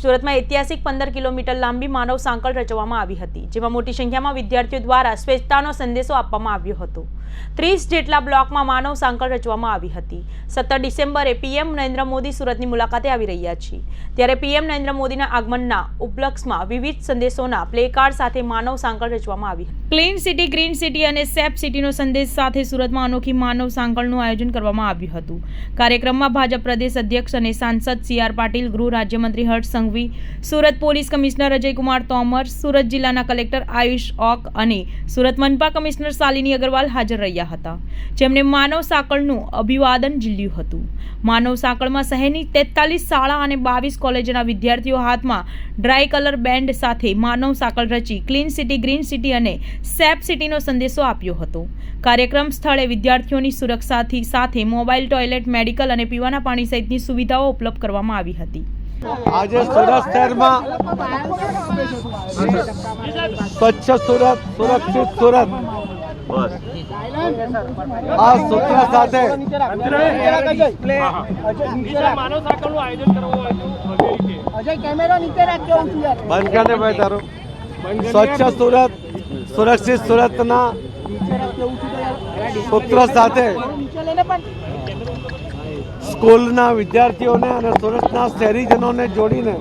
સુરતમાં ઐતિહાસિક પંદર કિલોમીટર લાંબી માનવ સાંકળ રચવામાં આવી હતી, જેમાં મોટી સંખ્યામાં વિદ્યાર્થીઓ દ્વારા સ્વચ્છતાનો સંદેશો આપવામાં આવ્યો હતો. ત્રીસ જેટલા બ્લોકમાં માનવ સાંકળ રચવામાં આવી હતી. સત્તર ડિસેમ્બરે પીએમ નરેન્દ્ર મોદી સુરતની મુલાકાતે આવી રહ્યા છે. ત્યારે પીએમ નરેન્દ્ર મોદીના આગમનના ઉપલક્ષમાં વિવિધ સંદેશોના પ્લેકાર્ડ સાથે માનવ સાંકળ રચવામાં આવી ક્લીન સિટી, ગ્રીન સિટી અને સેફ સિટીનો સંદેશ સાથે સુરતમાં અનોખી માનવ સાંકળનું આયોજન કરવામાં આવ્યું હતું. કાર્યક્રમમાં ભાજપ પ્રદેશ અધ્યક્ષ અને સાંસદ સી આર પાટીલ, ગૃહ રાજ્યમંત્રી હર્ષ સંઘવી, સુરત પોલીસ કમિશનર અજયકુમાર તોમર, સુરત જિલ્લાના કલેક્ટર આયુષ ઓક અને સુરત મનપા કમિશનર શાલિની અગ્રવાલ હાજર રહ્યા હતા. જેમણે માનવ સાંકળનું અભિવાદન ઝીલ્યું હતું. માનવ સાંકળમાં શહેરની તેતાલીસ શાળા અને બાવીસ કોલેજના વિદ્યાર્થીઓ હાથમાં ડ્રાય કલર બેન્ડ સાથે માનવ સાંકળ રચી ક્લીન સિટી ગ્રીન સિટી અને સેફ સિટીનો સંદેશો આપ્યો હતો. કાર્યક્રમ સ્થળે વિદ્યાર્થીઓની સુરક્ષાથી સાથે મોબાઈલ ટોયલેટ મેડિકલ અને પીવાના પાણી સહિતની સુવિધાઓ ઉપલબ્ધ કરવામાં આવી હતી. આજે સુરત શહેરમાં સ્વચ્છ સુરત સુરક્ષિત સુરત. આ સૂત્ર સાથે બંધ ભાઈ તારું. સ્વચ્છ સુરત સુરક્ષિત સુરતના સૂત્ર સાથે. સ્કૂલના વિદ્યાર્થીઓને અને સુરતના શહેરીજનોને જોડીને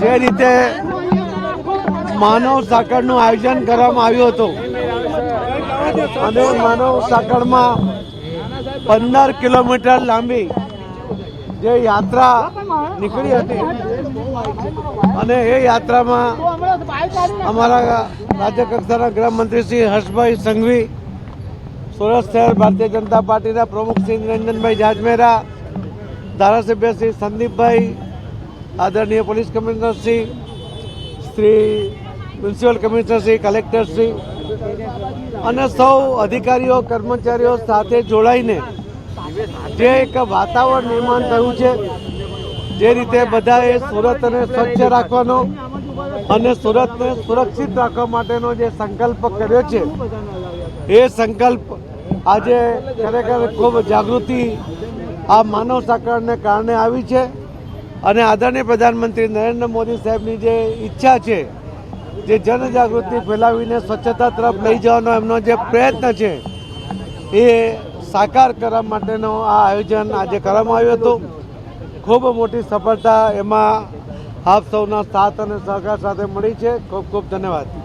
જે રીતે માનવ સાંકળનું આયોજન કરવામાં આવ્યું હતું. અને માનવ સાંકળમાં પંદર કિલોમીટર લાંબી જે યાત્રા નીકળી હતી. અને એ યાત્રામાં અમારા રાજ્ય કક્ષાના ગૃહમંત્રી શ્રી હર્ષભાઈ સંઘવી, સુરત શહેર ભારતીય જનતા પાર્ટીના પ્રમુખ શ્રી નિરંજનભાઈ જાજમેરા, ધારાસભ્ય શ્રી સંદીપભાઈ, આદરણીય police commissioner Shri Shri municipal કમિશનરશ્રી Shri, collector Shri અને સૌ અધિકારીઓ, કર્મચારીઓ સાથે જોડાઈને જે એક વાતાવરણ નિર્માણ થયું છે, જે રીતે બધાએ સુરતને સ્વચ્છ રાખવાનો અને સુરતને સુરક્ષિત રાખવા માટેનો જે સંકલ્પ કર્યો છે, એ સંકલ્પ આજે ખરેખર ખૂબ જાગૃતિ આ માનવ સાંકળને કારણે આવી છે. અને આદરણીય પ્રધાનમંત્રી નરેન્દ્ર મોદી સાહેબની જે ઈચ્છા છે જે જનજાગૃતિ ફેલાવીને સ્વચ્છતા તરફ લઈ જવાનો એમનો જે પ્રયત્ન છે, એ સાકાર કરવા માટેનો આ આયોજન આજે કરવામાં આવ્યું હતું. ખૂબ મોટી સફળતા એમાં આપ સૌના સાથ અને સહકાર સાથે મળી છે. ખૂબ ખૂબ ધન્યવાદ.